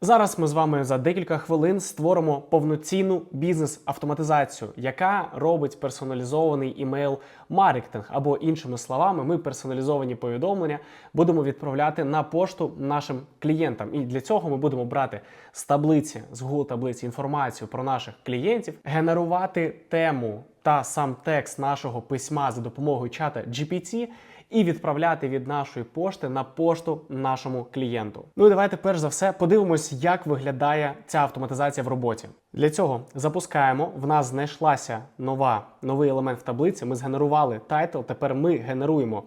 Зараз ми з вами за декілька хвилин створимо повноцінну бізнес-автоматизацію, яка робить персоналізований імейл маркетинг, або іншими словами, ми персоналізовані повідомлення будемо відправляти на пошту нашим клієнтам. І для цього ми будемо брати з таблиці, з Google таблиці інформацію про наших клієнтів, генерувати тему та сам текст нашого письма за допомогою чата GPT і відправляти від нашої пошти на пошту нашому клієнту. Ну і давайте перш за все подивимось, як виглядає ця автоматизація в роботі. Для цього запускаємо. В нас знайшлася нова новий елемент в таблиці. Ми згенерували тайтл. Тепер ми генеруємо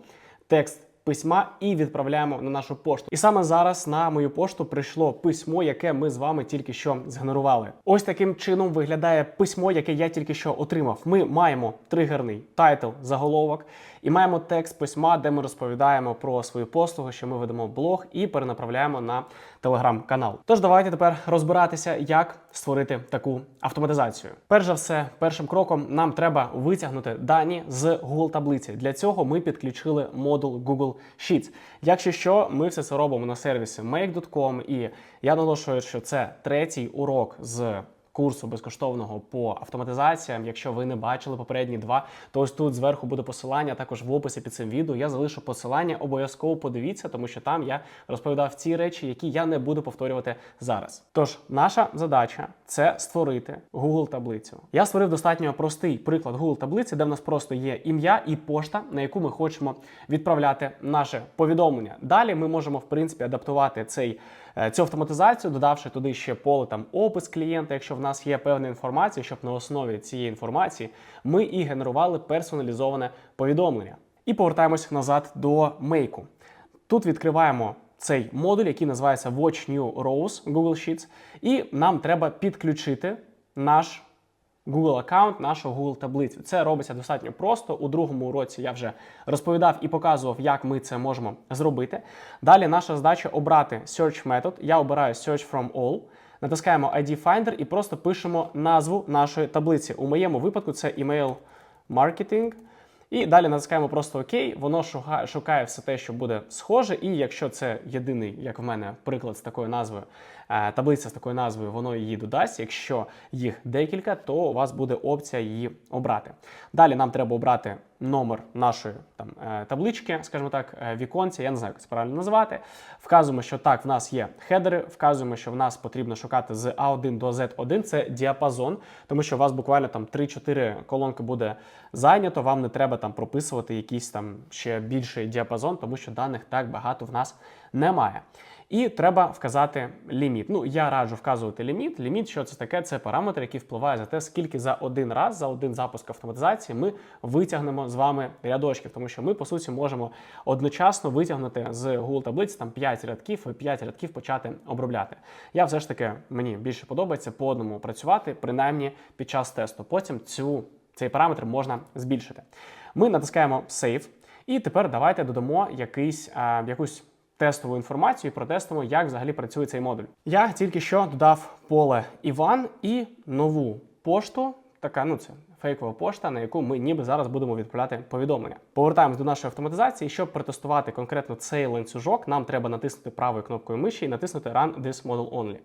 текст. Письма і відправляємо на нашу пошту. І саме зараз на мою пошту прийшло письмо, яке ми з вами тільки що згенерували. Ось таким чином виглядає письмо, яке я тільки що отримав. Ми маємо тригерний тайтл, заголовок, і маємо текст письма, де ми розповідаємо про свою послугу, що ми ведемо блог і перенаправляємо на телеграм-канал. Тож давайте тепер розбиратися, як створити таку автоматизацію. Перш за все, першим кроком нам треба витягнути дані з Google таблиці. Для цього ми підключили модуль Google Sheets. Якщо що, ми все це робимо на сервісі make.com, і я наголошую, що це третій урок з курсу безкоштовного по автоматизаціям. Якщо ви не бачили попередні два, то ось тут зверху буде посилання. Також в описі під цим відео я залишу посилання. Обов'язково подивіться, тому що там я розповідав ці речі, які я не буду повторювати зараз. Тож, наша задача це створити Google таблицю. Я створив достатньо простий приклад Google таблиці, де в нас просто є ім'я і пошта, на яку ми хочемо відправляти наше повідомлення. Далі ми можемо в принципі адаптувати цей. Е, Цю автоматизацію, додавши туди ще поле там опис клієнта, якщо в нас є певна інформація, щоб на основі цієї інформації ми і генерували персоналізоване повідомлення. І повертаємось назад до мейку. Тут відкриваємо цей модуль, який називається Watch New Rows Google Sheets, і нам треба підключити наш Google аккаунт, нашу Google таблицю. Це робиться достатньо просто. У другому уроці я вже розповідав і показував, як ми це можемо зробити. Далі наша задача обрати Search метод. Я обираю Search from All. Натискаємо ID Finder і просто пишемо назву нашої таблиці. У моєму випадку це email marketing. І далі натискаємо просто ОК, воно шукає, все те, що буде схоже. І якщо це єдиний, як в мене, приклад з такою назвою, таблиця з такою назвою, воно її додасть. Якщо їх декілька, то у вас буде опція її обрати. Далі нам треба обрати номер нашої там, е, таблички, скажімо так, е, віконця, я не знаю, як це правильно називати. Вказуємо, що так, в нас є хедери, вказуємо, що в нас потрібно шукати з А1 до Z1, це діапазон, тому що у вас буквально там 3-4 колонки буде зайнято, вам не треба там прописувати якийсь там ще більший діапазон, тому що даних так багато в нас немає. І треба вказати ліміт. Ну, я раджу вказувати ліміт. Ліміт, що це таке? Це параметр, який впливає за те, скільки за один раз, за один запуск автоматизації ми витягнемо з вами рядочків, тому що ми, по суті, можемо одночасно витягнути з Google таблиці там 5 рядків і 5 рядків почати обробляти. Я все ж таки мені більше подобається по одному працювати, принаймні під час тесту. Потім цю, цей параметр можна збільшити. Ми натискаємо Save, і тепер давайте додамо якийсь, а, якусь тестову інформацію і протестимо, як взагалі працює цей модуль. Я тільки що додав поле Іван і нову пошту. Така, ну це фейкова пошта, на яку ми ніби зараз будемо відправляти повідомлення. Повертаємось до нашої автоматизації. Щоб протестувати конкретно цей ланцюжок, нам треба натиснути правою кнопкою миші і натиснути Run this model only.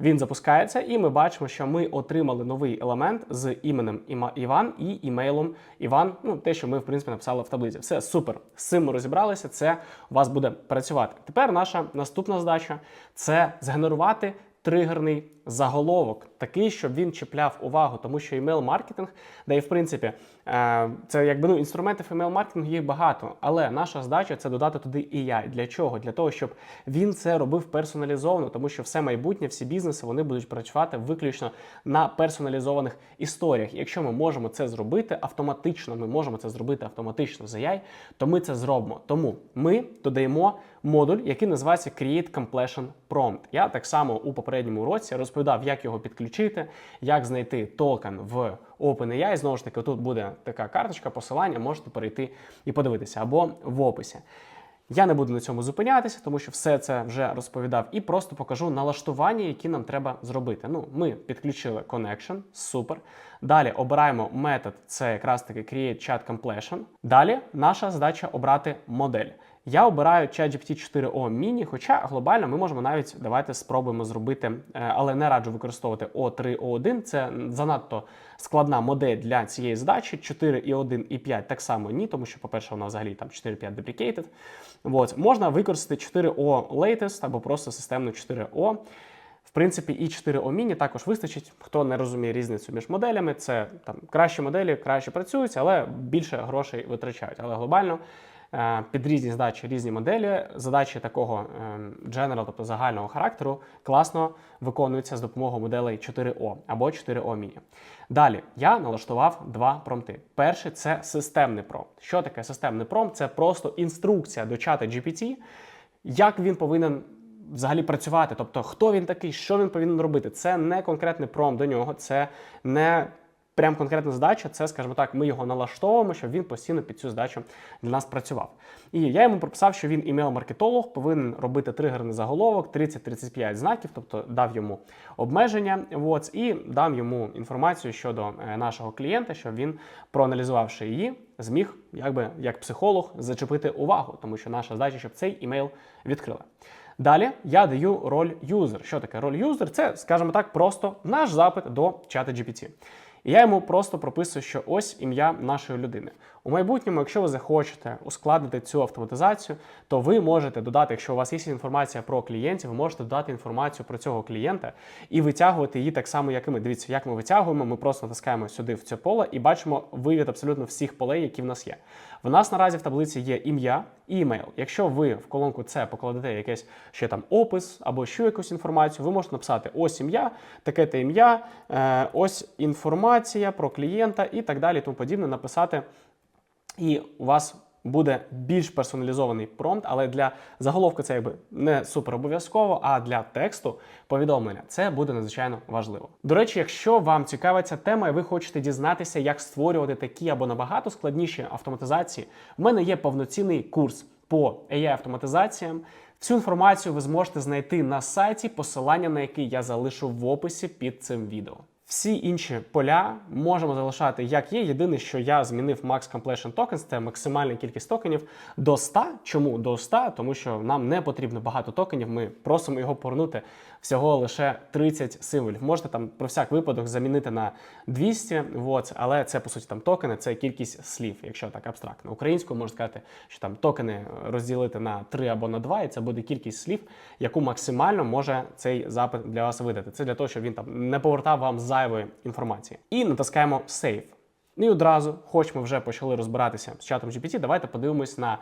Він запускається, і ми бачимо, що ми отримали новий елемент з іменем Іван і імейлом Іван. Ну, те, що ми в принципі написали в таблиці. Все супер. З цим ми розібралися. Це у вас буде працювати. Тепер наша наступна задача це згенерувати тригерний заголовок, такий, щоб він чіпляв увагу, тому що email-маркетинг, да і в принципі, е, це якби ну інструментів email-маркетингу їх багато, але наша задача це додати туди AI. Для чого? Для того, щоб він це робив персоналізовано, тому що все майбутнє, всі бізнеси вони будуть працювати виключно на персоналізованих історіях. Якщо ми можемо це зробити автоматично, ми можемо це зробити автоматично з AI, то ми це зробимо. Тому ми додаємо модуль, який називається Create Completion Prompt. Я так само у попередньому уроці розповідав, як його підключити, як знайти токен в OpenAI. Знову ж таки, тут буде така карточка, посилання, можете перейти і подивитися або в описі. Я не буду на цьому зупинятися, тому що все це вже розповідав, і просто покажу налаштування, які нам треба зробити. Ну, ми підключили connection, супер. Далі обираємо метод, це якраз таки Create Chat Completion. Далі наша задача обрати модель. Я обираю ChatGPT 4o Mini, хоча глобально ми можемо навіть давайте спробуємо зробити, е, але не раджу використовувати O3, O1. Це занадто складна модель для цієї задачі. 4 і 1 і 5 так само ні, тому що, по-перше, вона взагалі там 4.5 deprecated. От. Можна використати 4O Latest або просто системну 4O. В принципі, і 4O Mini також вистачить. Хто не розуміє різницю між моделями, це там кращі моделі, краще працюють, але більше грошей витрачають. Але глобально під різні задачі, різні моделі, задачі такого е, general, тобто загального характеру, класно виконуються з допомогою моделей 4O або 4O Mini. Далі я налаштував два промпти. Перший це системний промпт. Що таке системний промпт? Це просто інструкція до чата GPT, як він повинен взагалі працювати. Тобто, хто він такий, що він повинен робити. Це не конкретний промпт до нього, це не прям конкретна задача. Це, скажімо так, ми його налаштовуємо, щоб він постійно під цю задачу для нас працював. І я йому прописав, що він імейл-маркетолог повинен робити тригерний заголовок 30-35 знаків, тобто дав йому обмеження. От, і дав йому інформацію щодо е, нашого клієнта, щоб він, проаналізувавши її, зміг, якби як психолог, зачепити увагу, тому що наша задача, щоб цей імейл відкрили. Далі я даю роль юзер. Що таке роль юзер? Це, скажімо так, просто наш запит до чата GPT. І я йому просто прописую, що ось ім'я нашої людини. У майбутньому, якщо ви захочете ускладнити цю автоматизацію, то ви можете додати, якщо у вас є інформація про клієнтів, ви можете додати інформацію про цього клієнта і витягувати її так само, як і ми. Дивіться, як ми витягуємо. Ми просто натискаємо сюди в це поле і бачимо вивід абсолютно всіх полей, які в нас є. В нас наразі в таблиці є ім'я і імейл. Якщо ви в колонку це покладете якесь ще там опис або ще якусь інформацію, ви можете написати ось ім'я, таке те ім'я, е, ось інформація про клієнта і так далі, тому подібне, написати. І у вас буде більш персоналізований промпт, але для заголовку це якби не супер обов'язково, а для тексту повідомлення це буде надзвичайно важливо. До речі, якщо вам цікава ця тема, і ви хочете дізнатися, як створювати такі або набагато складніші автоматизації, в мене є повноцінний курс по AI-автоматизаціям. Цю інформацію ви зможете знайти на сайті, посилання на який я залишу в описі під цим відео. Всі інші поля можемо залишати як є. Єдине, що я змінив Max Completion Tokens, це максимальна кількість токенів до 100. Чому до 100? Тому що нам не потрібно багато токенів. Ми просимо його повернути всього лише 30 символів. Можете там про всяк випадок замінити на 200, вот, але це по суті там токени, це кількість слів, якщо так абстрактно. Українською можна сказати, що там токени розділити на 3 або на 2, і це буде кількість слів, яку максимально може цей запит для вас видати. Це для того, щоб він там не повертав вам зайвої інформації. І натискаємо Save. Ну і одразу, хоч ми вже почали розбиратися з чатом GPT, давайте подивимось на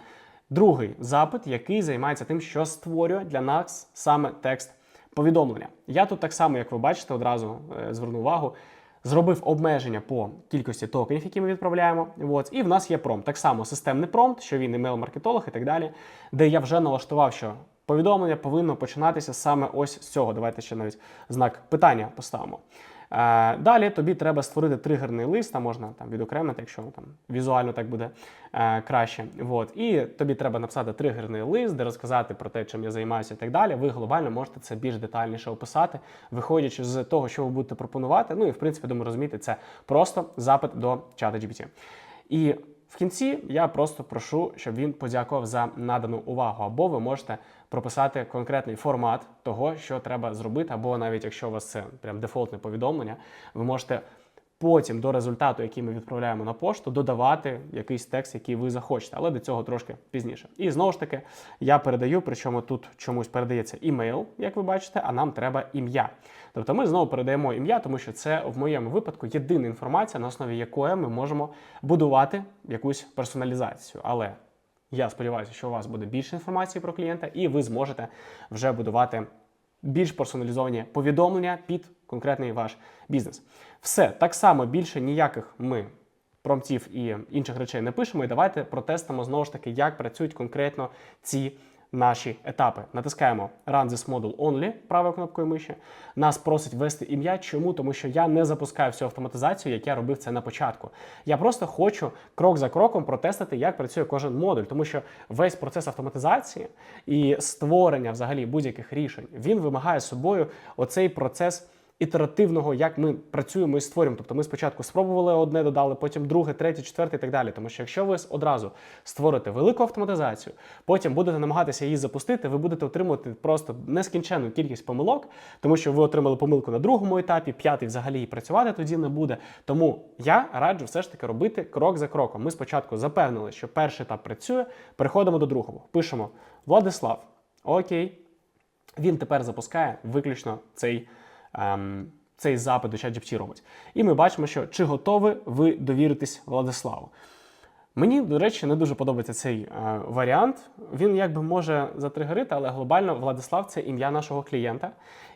другий запит, який займається тим, що створює для нас саме текст повідомлення. Я тут так само, як ви бачите, одразу е, зверну увагу. Зробив обмеження по кількості токенів, які ми відправляємо. От. І в нас є промпт. Так само системний промпт, що він імейл-маркетолог і так далі, де я вже налаштував, що повідомлення повинно починатися саме ось з цього. Давайте ще навіть знак питання поставимо. Е, Далі тобі треба створити тригерний лист, а можна там відокремити, якщо там візуально так буде е, краще. От. І тобі треба написати тригерний лист, де розказати про те, чим я займаюся і так далі. Ви глобально можете це більш детальніше описати, виходячи з того, що ви будете пропонувати. Ну і в принципі, думаю, розумієте, це просто запит до чата GPT. І в кінці я просто прошу, щоб він подякував за надану увагу, або ви можете прописати конкретний формат того, що треба зробити, або навіть якщо у вас це прям дефолтне повідомлення, ви можете потім до результату, який ми відправляємо на пошту, додавати якийсь текст, який ви захочете, але до цього трошки пізніше. І знову ж таки, я передаю, причому тут чомусь передається імейл, як ви бачите, а нам треба ім'я. Тобто ми знову передаємо ім'я, тому що це в моєму випадку єдина інформація, на основі якої ми можемо будувати якусь персоналізацію. Але я сподіваюся, що у вас буде більше інформації про клієнта, і ви зможете вже будувати більш персоналізовані повідомлення під конкретний ваш бізнес. Все так само більше ніяких ми промптів і інших речей не пишемо. І давайте протестимо знову ж таки, як працюють конкретно ці наші етапи. Натискаємо Run this module only правою кнопкою миші. Нас просить ввести ім'я. Чому? Тому що я не запускаю всю автоматизацію, як я робив це на початку. Я просто хочу крок за кроком протестити, як працює кожен модуль, тому що весь процес автоматизації і створення взагалі будь-яких рішень він вимагає собою оцей процес ітеративного, як ми працюємо і створюємо. Тобто ми спочатку спробували одне, додали, потім друге, третє, четверте і так далі. Тому що якщо ви одразу створите велику автоматизацію, потім будете намагатися її запустити, ви будете отримувати просто нескінченну кількість помилок, тому що ви отримали помилку на другому етапі, п'ятий взагалі і працювати тоді не буде. Тому я раджу все ж таки робити крок за кроком. Ми спочатку запевнили, що перший етап працює, переходимо до другого. Пишемо Владислав. Окей. Він тепер запускає виключно цей, ем, цей запит до ChatGPT робить. І ми бачимо, що чи готові ви довіритись Владиславу. Мені, до речі, не дуже подобається цей е, варіант. Він якби може затригерити, але глобально Владислав це ім'я нашого клієнта.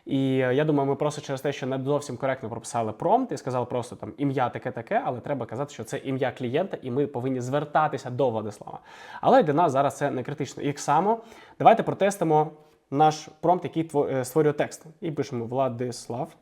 І е, я думаю, ми просто через те, що не зовсім коректно прописали промпт і сказали просто там ім'я таке-таке, але треба казати, що це ім'я клієнта, і ми повинні звертатися до Владислава. Але для нас зараз це не критично. І так само, давайте протестимо наш промпт, який е, створює текст. І пишемо Владислав.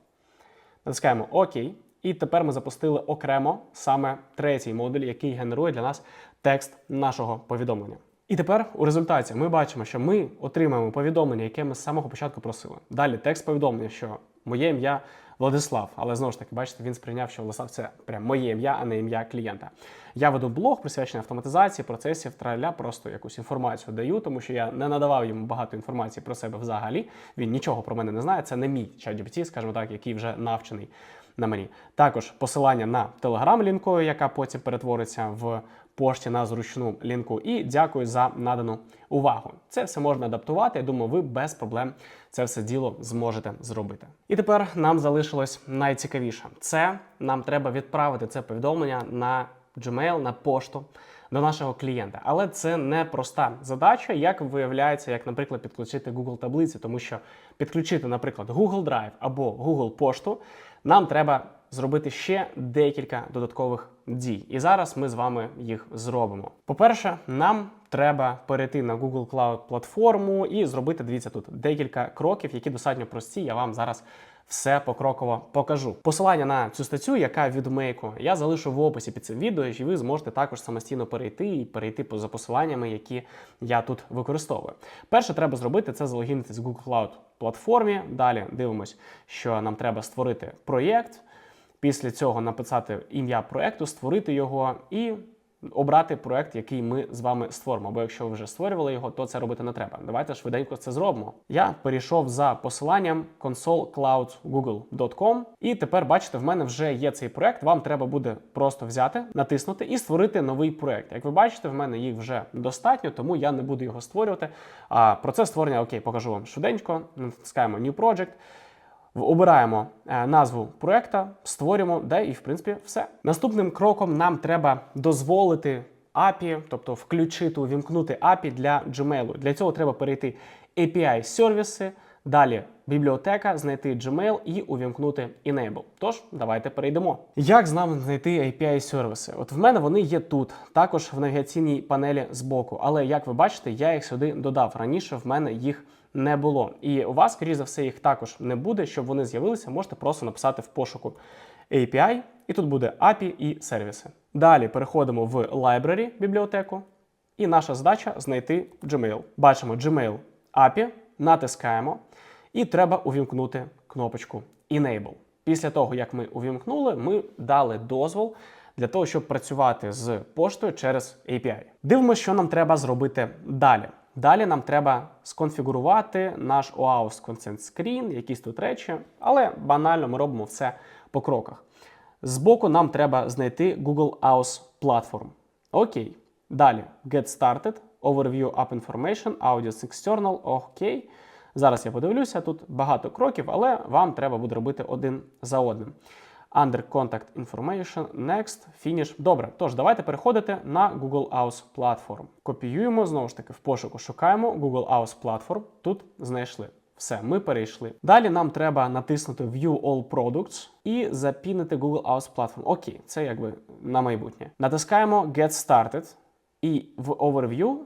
Натискаємо ОК. І тепер ми запустили окремо саме третій модуль, який генерує для нас текст нашого повідомлення. І тепер у результаті ми бачимо, що ми отримаємо повідомлення, яке ми з самого початку просили. Далі текст повідомлення, що моє ім'я Владислав, але знову ж таки, бачите, він сприйняв, що Владислав це прям моє ім'я, а не ім'я клієнта. Я веду блог, присвячений автоматизації процесів траля, просто якусь інформацію даю, тому що я не надавав йому багато інформації про себе взагалі. Він нічого про мене не знає. Це не мій ChatGPT, скажімо так, який вже навчений на мені. Також посилання на телеграм лінкою, яка потім перетвориться в пошті на зручну лінку. І дякую за надану увагу. Це все можна адаптувати. Я думаю, ви без проблем це все діло зможете зробити. І тепер нам залишилось найцікавіше: це нам треба відправити це повідомлення на Gmail, на пошту. До нашого клієнта, але це не проста задача, як виявляється, як, наприклад, підключити Google таблиці, тому що підключити, наприклад, Google Drive або Google пошту, нам треба зробити ще декілька додаткових дій. І зараз ми з вами їх зробимо. По-перше, нам треба перейти на Google Cloud платформу і зробити, дивіться, тут декілька кроків, які достатньо прості. Я вам зараз все покроково покажу. Посилання на цю статтю, яка від Мейку, я залишу в описі під цим відео, і ви зможете також самостійно перейти і перейти за посиланнями, які я тут використовую. Перше, треба зробити це залогінитись в Google Cloud платформі. Далі дивимось, що нам треба створити проєкт. Після цього написати ім'я проєкту, створити його і обрати проєкт, який ми з вами створимо. Бо якщо ви вже створювали його, то це робити не треба. Давайте швиденько це зробимо. Я перейшов за посиланням consolecloudgoogle.com і тепер бачите, в мене вже є цей проєкт. Вам треба буде просто взяти, натиснути і створити новий проєкт. Як ви бачите, в мене їх вже достатньо, тому я не буду його створювати. А процес створення, окей, покажу вам швиденько. Натискаємо New Project. Обираємо е, назву проекта, створюємо, де і в принципі все. Наступним кроком нам треба дозволити API, тобто включити, увімкнути API для Gmail. Для цього треба перейти API сервіси, далі бібліотека, знайти Gmail і увімкнути Enable. Тож, давайте перейдемо. Як з нами знайти API сервіси? От в мене вони є тут, також в навігаційній панелі збоку. Але як ви бачите, я їх сюди додав. Раніше в мене їх не було. І у вас, скоріш за все, їх також не буде. Щоб вони з'явилися, можете просто написати в пошуку API, і тут буде API і сервіси. Далі переходимо в Library бібліотеку, і наша задача знайти Gmail. Бачимо Gmail API, натискаємо, і треба увімкнути кнопочку Enable. Після того, як ми увімкнули, ми дали дозвол для того, щоб працювати з поштою через API. Дивимося, що нам треба зробити далі. Далі нам треба сконфігурувати наш OAuth Consent Screen, якісь тут речі, але банально ми робимо все по кроках. Збоку нам треба знайти Google Auth Platform. Окей. Далі Get Started, Overview App Information, Audience External. Окей. Зараз я подивлюся, тут багато кроків, але вам треба буде робити один за одним. Under Contact Information, Next, Finish. Добре, тож давайте переходити на Google Auth Platform. Копіюємо, знову ж таки, в пошуку шукаємо Google Auth Platform. Тут знайшли. Все, ми перейшли. Далі нам треба натиснути View All Products і запінити Google Auth Platform. Окей, це якби на майбутнє. Натискаємо Get Started і в Overview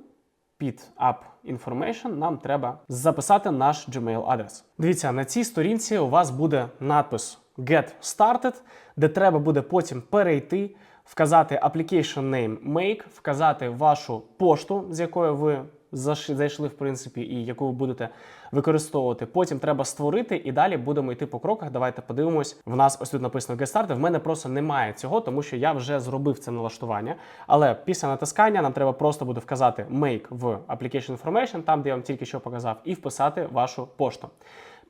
під App Information нам треба записати наш Gmail адрес. Дивіться, на цій сторінці у вас буде надпис Get Started, де треба буде потім перейти, вказати Application Name Make, вказати вашу пошту, з якою ви зайшли, в принципі, і яку ви будете використовувати. Потім треба створити, і далі будемо йти по кроках. Давайте подивимось. В нас ось тут написано Get Started. В мене просто немає цього, тому що я вже зробив це налаштування. Але після натискання нам треба просто буде вказати Make в Application Information, там де я вам тільки що показав, і вписати вашу пошту.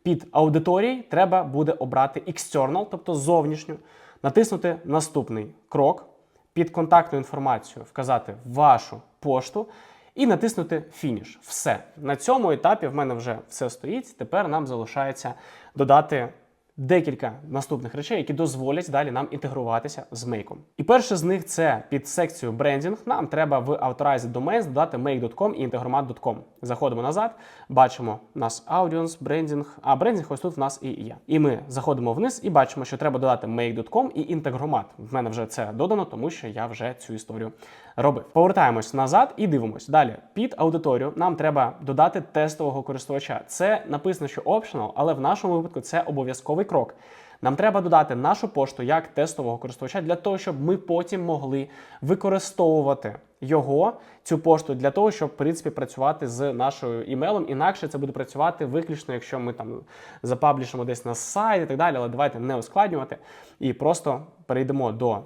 Під аудиторії треба буде обрати External, тобто зовнішню, натиснути наступний крок, під контактну інформацію вказати вашу пошту і натиснути Фініш. Все. На цьому етапі в мене вже все стоїть. Тепер нам залишається додати декілька наступних речей, які дозволять далі нам інтегруватися з мейком. І перше з них це під секцію брендінг. Нам треба в Authorized Domains додати make.com і integromat.com. Заходимо назад, бачимо у нас audience, брендінг, а брендінг ось тут в нас і є. І ми заходимо вниз і бачимо, що треба додати make.com і integromat. В мене вже це додано, тому що я вже цю історію робив. Повертаємось назад і дивимось. Далі під аудиторію нам треба додати тестового користувача. Це написано, що optional, але в нашому випадку це обов'язковий крок. Нам треба додати нашу пошту як тестового користувача для того, щоб ми потім могли використовувати його, цю пошту, для того, щоб в принципі працювати з нашою імейлом. Інакше це буде працювати виключно, якщо ми там запаблішимо десь на сайт і так далі. Але давайте не ускладнювати і просто перейдемо до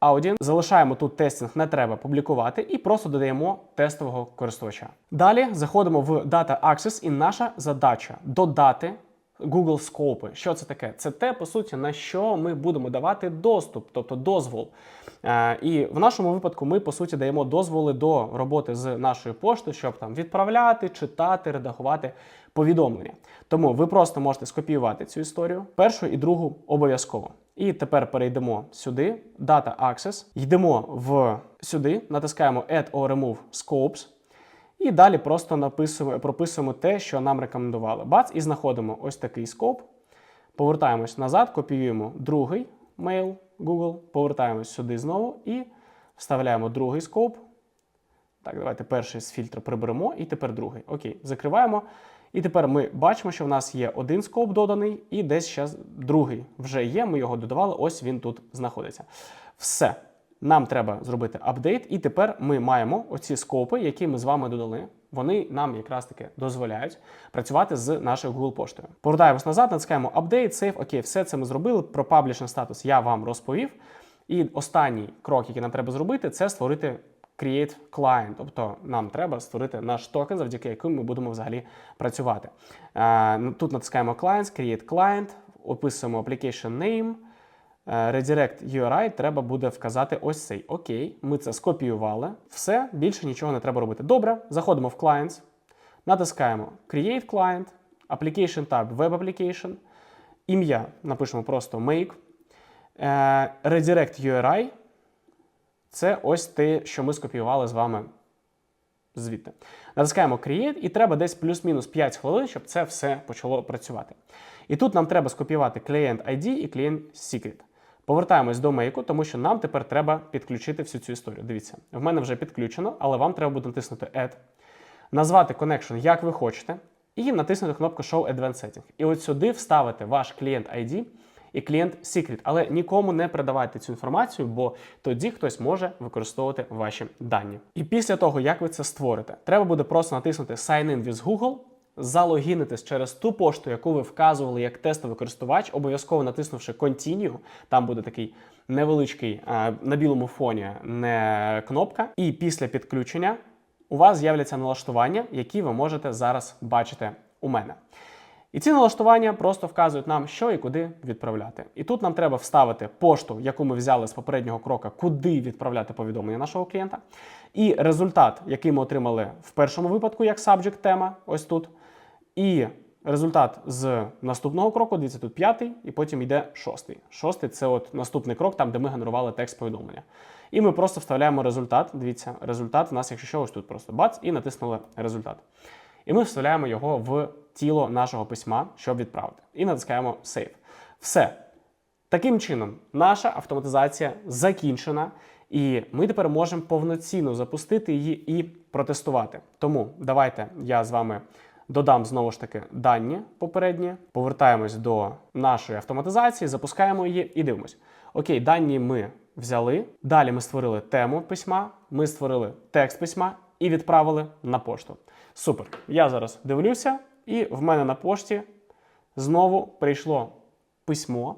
Audien. Залишаємо тут тестинг, не треба публікувати, і просто додаємо тестового користувача. Далі заходимо в Data Access, і наша задача додати Google скопи. Що це таке? Це те, по суті, на що ми будемо давати доступ, тобто дозвол. Е, і в нашому випадку ми, по суті, даємо дозволи до роботи з нашою поштою, щоб там відправляти, читати, редагувати повідомлення. Тому ви просто можете скопіювати цю історію, першу і другу обов'язково. І тепер перейдемо сюди, Data Access, йдемо в сюди, натискаємо Add or Remove Scopes. І далі просто написуємо, прописуємо те, що нам рекомендували. Бац, і знаходимо ось такий скоп. Повертаємось назад, копіюємо другий мейл Google, повертаємось сюди знову і вставляємо другий скоп. Так, давайте перший з фільтру приберемо, і тепер другий. Окей, закриваємо. І тепер ми бачимо, що в нас є один скоп доданий, і десь зараз другий вже є. Ми його додавали, ось він тут знаходиться. Все. Нам треба зробити апдейт, і тепер ми маємо оці скопи, які ми з вами додали. Вони нам якраз таки дозволяють працювати з нашою Google поштою. Повертаємось назад, натискаємо апдейт, сейв. Окей, все це ми зробили. Про паблішний статус я вам розповів. І останній крок, який нам треба зробити, це створити Create Client. Тобто нам треба створити наш токен, завдяки якому ми будемо взагалі працювати. Е, Тут натискаємо Clients, Create Client, описуємо Application Name. Е, Redirect URI треба буде вказати ось цей. Окей, ми це скопіювали. Все, більше нічого не треба робити. Добре, заходимо в Clients, натискаємо Create Client, Application Tab, Web Application, ім'я напишемо просто Make. Е, Redirect URI це ось те, що ми скопіювали з вами звідти. Натискаємо Create, і треба десь плюс-мінус 5 хвилин, щоб це все почало працювати. І тут нам треба скопіювати клієнт ID і клієнт Secret. Повертаємось до мейку, тому що нам тепер треба підключити всю цю історію. Дивіться, в мене вже підключено, але вам треба буде натиснути Add, назвати connection, як ви хочете, і натиснути кнопку Show Advanced Setting. І от сюди вставити ваш клієнт ID і клієнт Secret. Але нікому не передавайте цю інформацію, бо тоді хтось може використовувати ваші дані. І після того, як ви це створите, треба буде просто натиснути Sign in with Google. Залогінитись через ту пошту, яку ви вказували як тестовий користувач, обов'язково натиснувши Continue, там буде такий невеличкий на білому фоні не кнопка. І після підключення у вас з'являться налаштування, які ви можете зараз бачити у мене. І ці налаштування просто вказують нам, що і куди відправляти. І тут нам треба вставити пошту, яку ми взяли з попереднього крока, куди відправляти повідомлення нашого клієнта. І результат, який ми отримали в першому випадку, як subject тема, ось тут. І результат з наступного кроку, дивіться, тут п'ятий, і потім йде шостий. Шостий це от наступний крок, там, де ми генерували текст повідомлення. І ми просто вставляємо результат. Дивіться, результат у нас, якщо що, ось тут просто бац, і натиснули результат. І ми вставляємо його в тіло нашого письма, щоб відправити. І натискаємо Save. Все. Таким чином, наша автоматизація закінчена, і ми тепер можемо повноцінно запустити її і протестувати. Тому давайте я з вами додам знову ж таки дані попередні, повертаємось до нашої автоматизації, запускаємо її і дивимось. Окей, дані ми взяли. Далі ми створили тему письма, ми створили текст письма. і відправили на пошту. Супер. Я зараз дивлюся, і в мене на пошті знову прийшло письмо,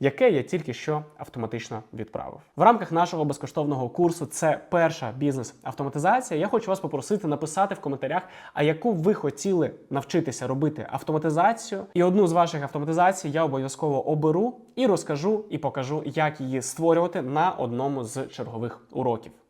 яке я тільки що автоматично відправив. В рамках нашого безкоштовного курсу це перша бізнес-автоматизація. Я хочу вас попросити написати в коментарях, а яку ви хотіли навчитися робити автоматизацію. І одну з ваших автоматизацій я обов'язково оберу і розкажу і покажу, як її створювати на одному з чергових уроків.